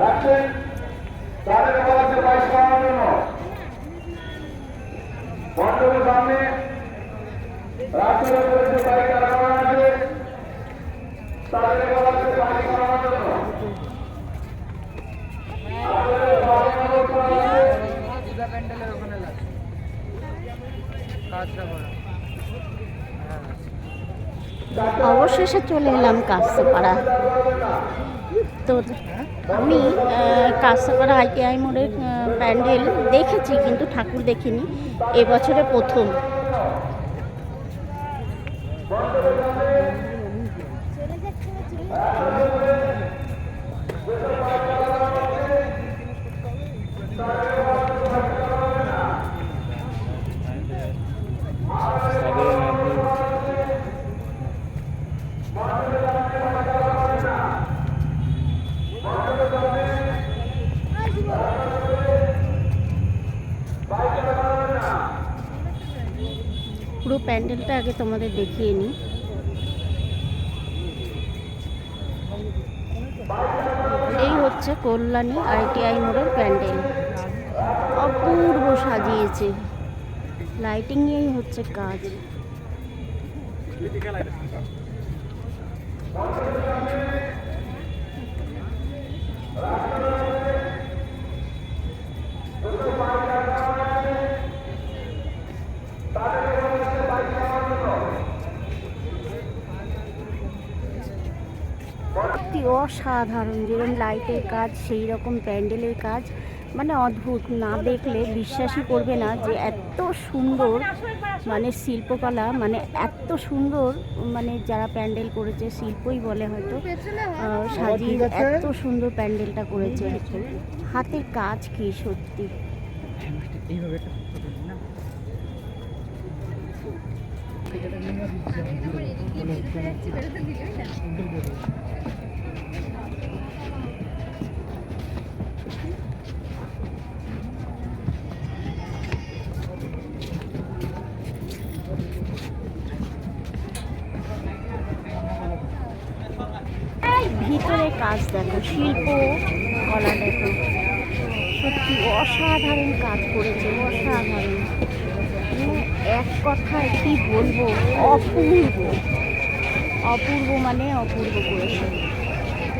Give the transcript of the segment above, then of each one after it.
রাখছেন। তাদের বলাতে বাইশ করানোর জন্য। মণ্ডপের সামনে রাষ্ট্রের উপরে বাইক লাগানো আছে। তাদের বলাতে বাইশ করানোর জন্য। অবশেষে চলে এলাম কাস্তাপাড়া তো আমি কাস্তাপাড়া আইটিআই মোড়ের প্যান্ডেল দেখেছি কিন্তু ঠাকুর দেখিনি। এবছরে প্রথম। পুরো প্যান্ডেলটা আগে তোমাদের দেখিয়ে নিই। এই হচ্ছে কল্যাণী আইটিআই মোড়ের প্যান্ডেল। অপূর্ব সাজিয়েছে। লাইটিং নিয়েই হচ্ছে কাজ। সত্যি অসাধারণ যেরকম লাইটের কাজ সেই রকম প্যান্ডেলের কাজ। মানে অদ্ভুত না দেখলে বিশ্বাসই করবে না যে এত সুন্দর মানে শিল্পকলা মানে এত সুন্দর মানে যারা প্যান্ডেল করেছে শিল্পই বলে হয়তো সাজিয়ে এত সুন্দর প্যান্ডেলটা করেছে। হাতের কাজ কি সত্যি? এইভাবে ভিতরে কাজ দেখো, শিল্প, কলা দেখো। সত্যি অসাধারণ কাজ করেছে, অসাধারণ। মানে এক কথায় কি বলব, অপূর্ব। অপূর্ব মানে অপূর্ব করেছে।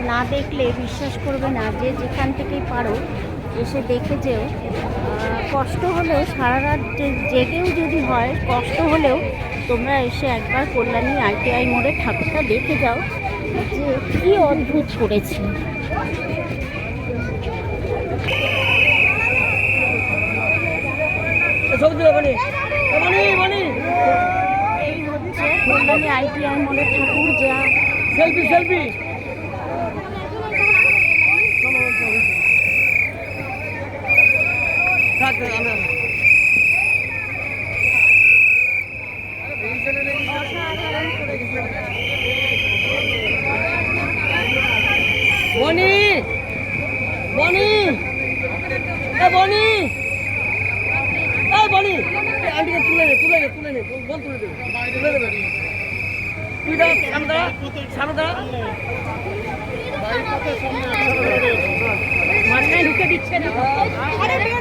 না দেখলে, বিশ্বাস করবে না যে যেখান থেকেই পারো, এসে দেখে যেও। কষ্ট হলেও সারা রাত জেগেও যদি হয়, কষ্ট হলেও তোমরা এসে একবার কল্যাণী আইটিআই মোড়ে ঠাকুরটা দেখে যাও। যে কি অদ্ভুত করেছে। এই হচ্ছে কল্যাণী আইটিআই মোড়ের ঠাকুর যা সেলফি সেলফি বনি। বনি। এ বনি। এ বনি। আন্টিকে তুলে নে তুলে নে তুলে নে বল তুলে দে তুলে দে। তুই দাঁড়া সামনে দাঁড়া সামনে দাঁড়া। মাঝখানে ঢুকে দিচ্ছে না।